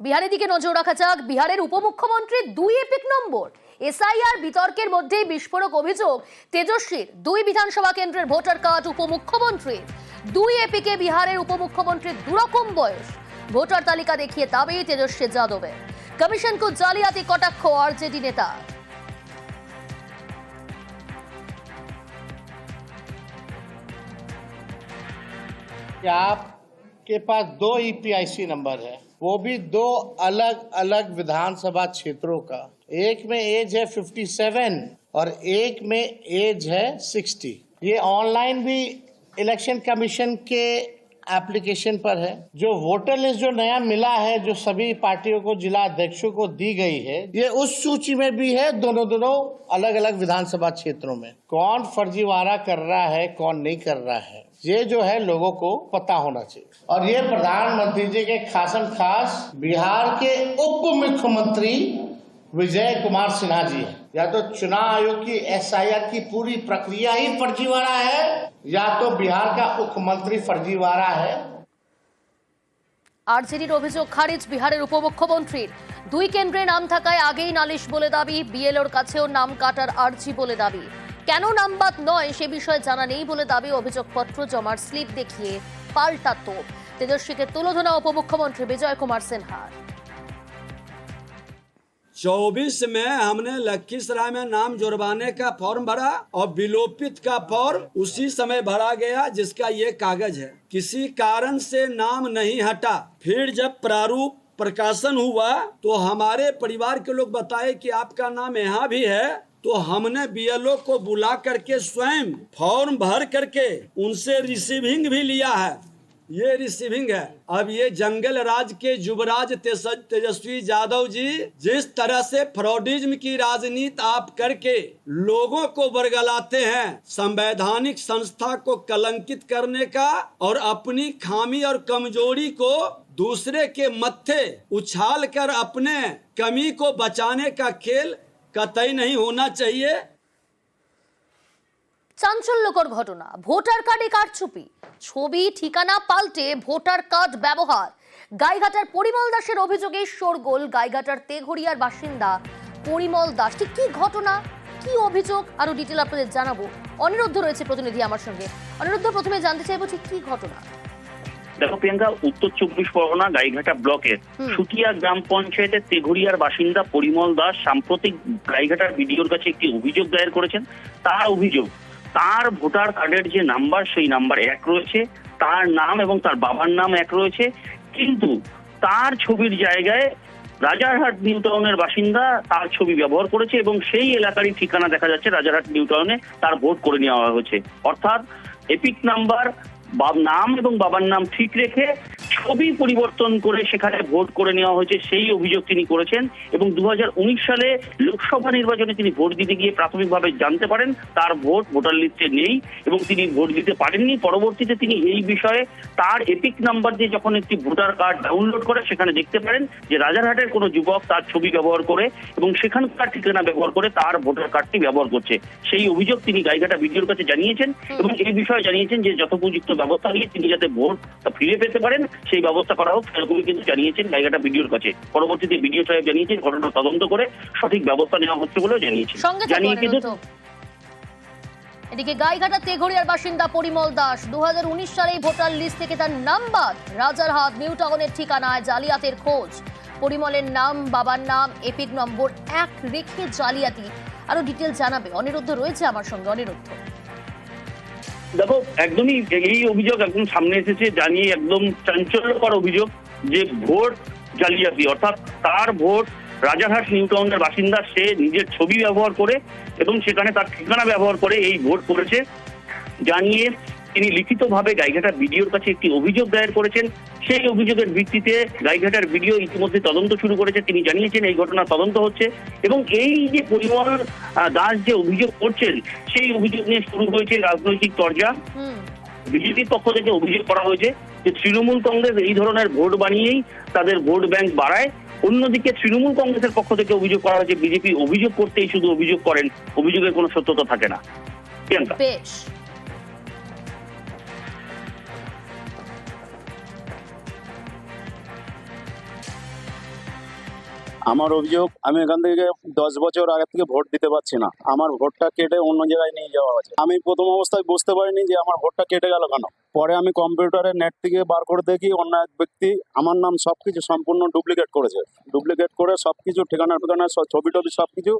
বিহারের দিকে নজর রাখা যাক বিহারের উপমুখ্যমন্ত্রীর দুই এপিক নম্বর এসআইআর বিতর্কের মধ্যেই বিস্ফোরক অভিযোগ তেজস্বীর দুই বিধানসভা কেন্দ্রের ভোটার কার্ড উপমুখ্যমন্ত্রীর দুই এপিকে বিহারের উপমুখ্যমন্ত্রীর দুরকম বয়স ভোটার তালিকা দেখিয়ে দাবি তেজস্বী যাদবের কমিশনকে জালিয়াতি কটাক্ষ আরজেডি নেতা कि आपके पास दो ईपीआईसी नंबर है वो भी दो अलग अलग विधानसभा क्षेत्रों का। एक में एज है 57 और एक में एज है 60 ये ऑनलाइन भी इलेक्शन कमीशन के एप्लीकेशन पर है। जो वोटर लिस्ट जो नया मिला है, जो सभी पार्टियों को, जिला अध्यक्षों को दी गई है, ये उस सूची में भी है दोनों दोनों अलग अलग विधानसभा क्षेत्रों में। कौन फर्जीवाड़ा कर रहा है, कौन नहीं कर रहा है। ये जो है लोगों को पता होना चाहिए और ये प्रधानमंत्री जी के खासम खास बिहार के उप मुख्यमंत्री विजय कुमार सिन्हा जी हैं या तो चुनाव आयोग की एसआईआर की पूरी प्रक्रिया ही फर्जीवाड़ा है या तो बिहार का मुख्यमंत्री फर्जीवाड़ा है আরজেডির অভিযোগ খারিজ বিহারের উপমুখ্যমন্ত্রীর দুই কেন্দ্রে নাম থাকায় আগেই নালিশ বলে দাবি বিএলওর কাছেও নাম কাটার আর্জি বলে দাবি কেন নামবাদ নয় সে বিষয়ে জানা নেই বলে দাবি অভিযোগপত্র জমার স্লিপ দেখিয়ে পাল্টা তোপ তেজস্বীকে তুলোধনা উপমুখ্যমন্ত্রী বিজয় কুমার সিনহার चौबीस में हमने लखीसराय में नाम जुर्माने का फॉर्म भरा और विलोपित का फॉर्म उसी समय भरा गया जिसका ये कागज है किसी कारण से नाम नहीं हटा फिर जब प्रारूप प्रकाशन हुआ तो हमारे परिवार के लोग बताए कि आपका नाम यहाँ भी है तो हमने बीएलओ को बुला करके स्वयं फॉर्म भर करके उनसे रिसीविंग भी लिया है। ये रिसीविंग है। अब ये जंगल राज के युवराज तेजस्वी यादव जी, जिस तरह से फ्रॉडिज्म की राजनीति आप करके लोगों को बरगलाते हैं, संवैधानिक संस्था को कलंकित करने का और अपनी खामी और कमज़ोरी को दूसरे के मत्थे उछाल कर अपने कमी को बचाने का खेल कतई नहीं होना चाहिए চাঞ্চল্যকর ঘটনা ভোটার কার্ডে কারচুপি ছবি ঠিকানা পাল্টে ভোটার কার্ড ব্যবহার গাইঘাটার পরিমল দাসের অভিযোগে শোরগোল গাইঘাটার তেঘড়িয়ার বাসিন্দা পরিমল দাস ঠিক কি ঘটনা কি অভিযোগ আরো ডিটেল আপনাদের জানাবো অনিরুদ্ধ রয়েছে প্রতিনিধি আমার সঙ্গে অনিরুদ্ধ প্রথমে জানতে চাইবো ঠিক কি ঘটনা দেখো প্রিয়াঙ্কা উত্তর চব্বিশ পরগনা গাইঘাটা ব্লকের। সুটিয়া গ্রাম পঞ্চায়েতের তেঘুরিয়ার বাসিন্দা পরিমল দাস সাম্প্রতিক গাইঘাটার বিডিওর কাছে একটি অভিযোগ দায়ের করেছেন। তার অভিযোগ তার ভোটার কার্ডের যে নাম্বার সেই নাম্বার এক রয়েছে তার নাম এবং তার বাবার নাম এক রয়েছে কিন্তু তার ছবির জায়গায় রাজারহাট নিউ টাউনের বাসিন্দা তার ছবি ব্যবহার করেছে এবং সেই এলাকারই ঠিকানা দেখা যাচ্ছে রাজারহাট নিউ টাউনে তার ভোট করে নেওয়া হয়েছে। অর্থাৎ এপিক নাম্বার নাম এবং বাবার নাম ঠিক রেখে ছবি পরিবর্তন করে সেখানে ভোট করে নেওয়া হয়েছে সেই অভিযোগ তিনি করেছেন এবং দু হাজার উনিশ সালে লোকসভা নির্বাচনে তিনি ভোট দিতে গিয়ে প্রাথমিকভাবে জানতে পারেন তার ভোট ভোটার লিস্টে নেই এবং তিনি ভোট দিতে পারেননি। পরবর্তীতে তিনি এই বিষয়ে তার এপিক নাম্বার দিয়ে যখন একটি ভোটার কার্ড ডাউনলোড করে সেখানে দেখতে পারেন যে রাজারহাটের কোনো যুবক তার ছবি ব্যবহার করে এবং সেখানকার ঠিকানা ব্যবহার করে তার ভোটার কার্ডটি ব্যবহার করছে। সেই অভিযোগ তিনি গাইঘাটা বিডিওর কাছে জানিয়েছেন এবং এই বিষয়ে জানিয়েছেন যে যথোপযুক্ত ব্যবস্থা নিয়ে তিনি যাতে ভোট ফিরে পেতে পারেন সেই ব্যবস্থা করা হোক সেরকমই কিন্তু জানিয়েছেন গাইঘাটা বিডিওর কাছে। পরবর্তীতে বিডিও সাহেব জানিয়েছেন ঘটনা তদন্ত করে সঠিক ব্যবস্থা নেওয়া হচ্ছে বলেও জানিয়েছেন। জানিয়ে কিন্তু এদিকে গাইঘাটা তেঘড়িয়ার বাসিন্দা পরিমল দাস দু সালে ভোটার লিস্ট থেকে তার নাম্বার রাজারহাট নিউ টাউনের ঠিকানায় জালিয়াতের খোঁজ। পরিমলের নাম বাবার নাম এপিক নম্বর এক রেখে জালিয়াতি। আরও ডিটেল জানাবে অনিরুদ্ধ রয়েছে আমার সঙ্গে। অনিরুদ্ধ। দেখো, একদমই এই অভিযোগ একদম সামনে এসেছে, জানিয়ে একদম চাঞ্চল্যকর অভিযোগ যে ভোট জালিয়াতি, অর্থাৎ তার ভোট রাজারহাট নিউ টাউনের বাসিন্দা, সে নিজের ছবি ব্যবহার করে এবং সেখানে তার ঠিকানা ব্যবহার করে এই ভোট করেছে, জানিয়ে তিনি লিখিতভাবে গাইঘাটা বিডিওর কাছে একটি অভিযোগ দায়ের করেছেন। সেই অভিযোগের ভিত্তিতে গাইঘাটার বিডিও ইতিমধ্যে তদন্ত শুরু করেছে। তিনি জানিয়েছেন এই ঘটনা তদন্ত হচ্ছে এবং এই যে পরিমল দাস যে অভিযোগ করছেন সেই অভিযোগ নিয়ে শুরু হয়েছে রাজনৈতিক হুম। বিজেপির পক্ষ থেকে অভিযোগ করা হয়েছে যে তৃণমূল কংগ্রেস এই ধরনের ভোট বানিয়েই তাদের ভোট ব্যাংক বাড়ায়। অন্যদিকে তৃণমূল কংগ্রেসের পক্ষ থেকে অভিযোগ করা হয়েছে বিজেপি অভিযোগ করতেই শুধু অভিযোগ করেন। অভিযোগের কোনো সত্যতা থাকে না। প্রিয়াঙ্কা। আমার অভিযোগ আমি এখান থেকে দশ বছর আগে থেকে ভোট দিতে পারছি না। আমার ভোটটা কেটে অন্য জায়গায় নিয়ে যাওয়া হয়েছে। আমি প্রথম অবস্থায় বুঝতে পারিনি যে আমার ভোটটা কেটে গেল কেন। পরে আমি কম্পিউটারে নেট থেকে বার করে দেখি অন্য এক ব্যক্তি আমার নাম সবকিছু সম্পূর্ণ ডুপ্লিকেট করেছে। ডুপ্লিকেট করে সবকিছু ঠিকানা ঠিকানা সব ছবি টবি সবকিছু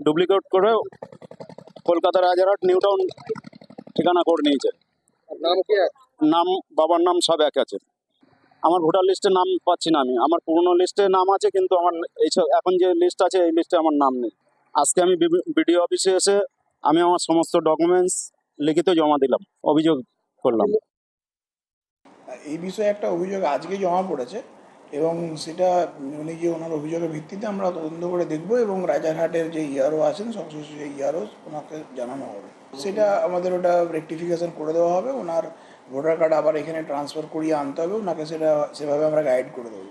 ডুপ্লিকেট করে কলকাতার রাজারহাট নিউ টাউন ঠিকানা করে নিয়েছে। নাম কি? নাম বাবার নাম সব এক আছে। আমার ভোটার লিস্টে নাম পাচ্ছি না আমি। আমার পুরনো লিস্টে নাম আছে, কিন্তু আমার এইসব এখন যে লিস্ট আছে, এই লিস্টে আমার নাম নেই। আজকে আমি বিডিও অফিসে এসে আমি আমার সমস্ত ডকুমেন্টস লিখিত জমা দিলাম, অভিযোগ করলাম। এই বিষয়ে একটা অভিযোগ আজকে জমা পড়েছে। এবং সেটা উনি যে ওনার অভিযোগের ভিত্তিতে আমরা তদন্ত করে দেখব এবং রাজারহাটের যে ইয়ারও আছেন, সংশ্লিষ্ট যে ইয়ারও ওনাকে জানানো হবে। সেটা আমাদের ওটা রেকটিফিকেশন করে দেওয়া হবে। ওনার ভোটার কার্ড আবার এখানে ট্রান্সফার করিয়ে আনতে হবে। ওনাকে সেটা, সেভাবে আমরা গাইড করে দেবো।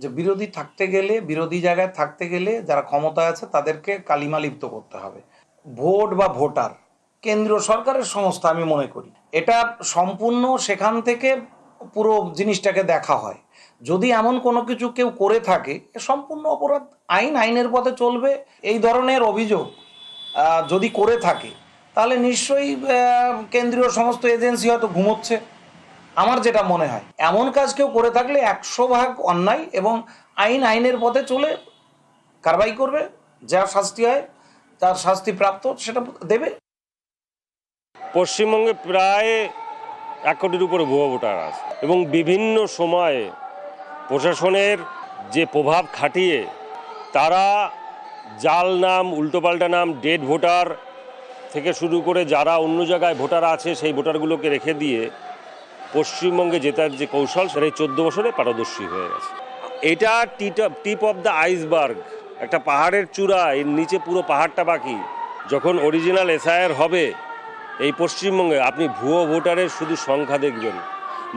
যে বিরোধী থাকতে গেলে, বিরোধী জায়গায় থাকতে গেলে যারা ক্ষমতা আছে, তাদেরকে কালিমা লিপ্ত করতে হবে। ভোট বা ভোটার, কেন্দ্রীয় সরকারের সংস্থা আমি মনে করি। এটা সম্পূর্ণ সেখান থেকে পুরো জিনিসটাকে দেখা হয়। যদি এমন কোনো কিছু কেউ করে থাকে সম্পূর্ণ অপরাধ আইন, আইনের পথে চলবে, এই ধরনের অভিযোগ যদি করে থাকে, তাহলে নিশ্চয়ই কেন্দ্রীয় সমস্ত এজেন্সি হয়তো ঘুমোচ্ছে। আমার যেটা মনে হয়, এমন কাজ কেউ করে থাকলে একশো ভাগ অন্যায় এবং আইন, আইনের পথে চলে কারবাই করবে যা শাস্তি হয়, তার শাস্তি প্রাপ্ত, সেটা দেবে। পশ্চিমবঙ্গে প্রায় এক কোটির উপরে ভুয়ো ভোটার আছে। এবং বিভিন্ন সময়ে প্রশাসনের যে প্রভাব খাটিয়ে তারা জাল নাম, উল্টোপাল্টা নাম ডেড ভোটার থেকে শুরু করে যারা অন্য জায়গায় ভোটার আছে, সেই ভোটারগুলোকে রেখে দিয়ে পশ্চিমবঙ্গে জেতার যে কৌশল, সেটা এই চোদ্দ বছরে পারদর্শী হয়ে গেছে। এটা টিপ অফ দ্য আইসবার্গ একটা পাহাড়ের চূড়া, এর নিচে পুরো পাহাড়টা বাকি। যখন অরিজিনাল এসআইআর হবে এই পশ্চিমবঙ্গে আপনি ভুয়ো ভোটারের শুধু সংখ্যা দেখবেন।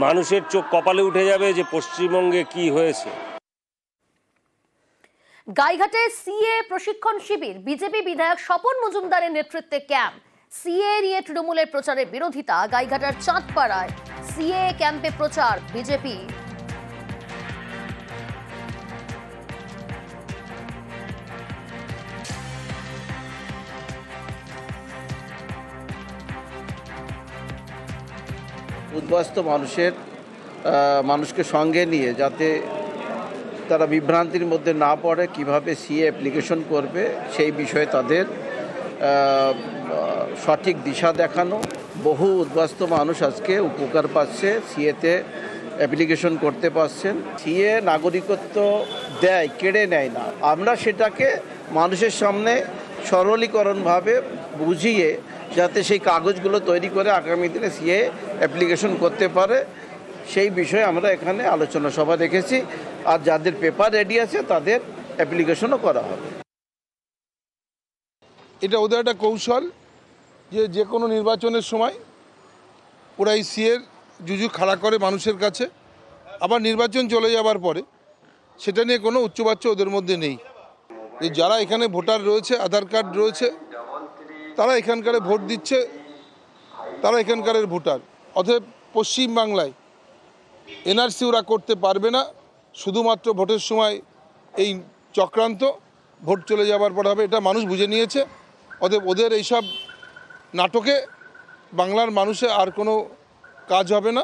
মানুষের চোখ কপালে উঠে যাবে যে পশ্চিমবঙ্গে কি হয়েছে। গাইঘাটে সিএ প্রশিক্ষণ শিবির, বিজেপি বিধায়ক স্বপন মজুমদারের নেতৃত্বে ক্যাম্প। সিএ নিয়ে তৃণমূলের প্রচারের বিরোধিতা গাইঘাটার চাঁদপাড়ায়। সিএ ক্যাম্পে প্রচার, বিজেপি। উদ্বাস্ত মানুষের মানুষকে সঙ্গে নিয়ে যাতে তারা বিভ্রান্তির মধ্যে না পড়ে, কীভাবে সিএ অ্যাপ্লিকেশন করবে সেই বিষয়ে তাদের সঠিক দিশা দেখানো। বহু উদ্বাস্ত মানুষ আজকে উপকার পাচ্ছে সিএতে অ্যাপ্লিকেশন করতে পারছেন। সিএ নাগরিকত্ব দেয়, কেড়ে নেয় না। আমরা সেটাকে মানুষের সামনে সরলীকরণভাবে বুঝিয়ে যাতে সেই কাগজগুলো তৈরি করে আগামী দিনে সিএ অ্যাপ্লিকেশন করতে পারে। সেই বিষয়ে আমরা এখানে আলোচনা সভা রেখেছি আর যাদের পেপার রেডি আছে, তাদের অ্যাপ্লিকেশনও করা হবে। এটা ওদের একটা কৌশল যে যে কোনো নির্বাচনের সময় ওরা এই সিএর জুজু খাড়া করে মানুষের কাছে। আবার নির্বাচন চলে যাবার পরে সেটা নিয়ে কোনো উচ্চবাচ্য ওদের মধ্যে নেই। যারা এখানে ভোটার রয়েছে, আধার কার্ড রয়েছে তারা এখানকারে ভোট দিচ্ছে, তারা এখানকারের ভোটার। অতএব পশ্চিমবাংলায় এনআরসি ওরা করতে পারবে না, শুধুমাত্র ভোটের সময় এই চক্রান্ত, ভোট চলে যাবার পর হবে, এটা মানুষ বুঝে নিয়েছে। অতএব ওদের এইসব নাটকে বাংলার মানুষে আর কোনো কাজ হবে না।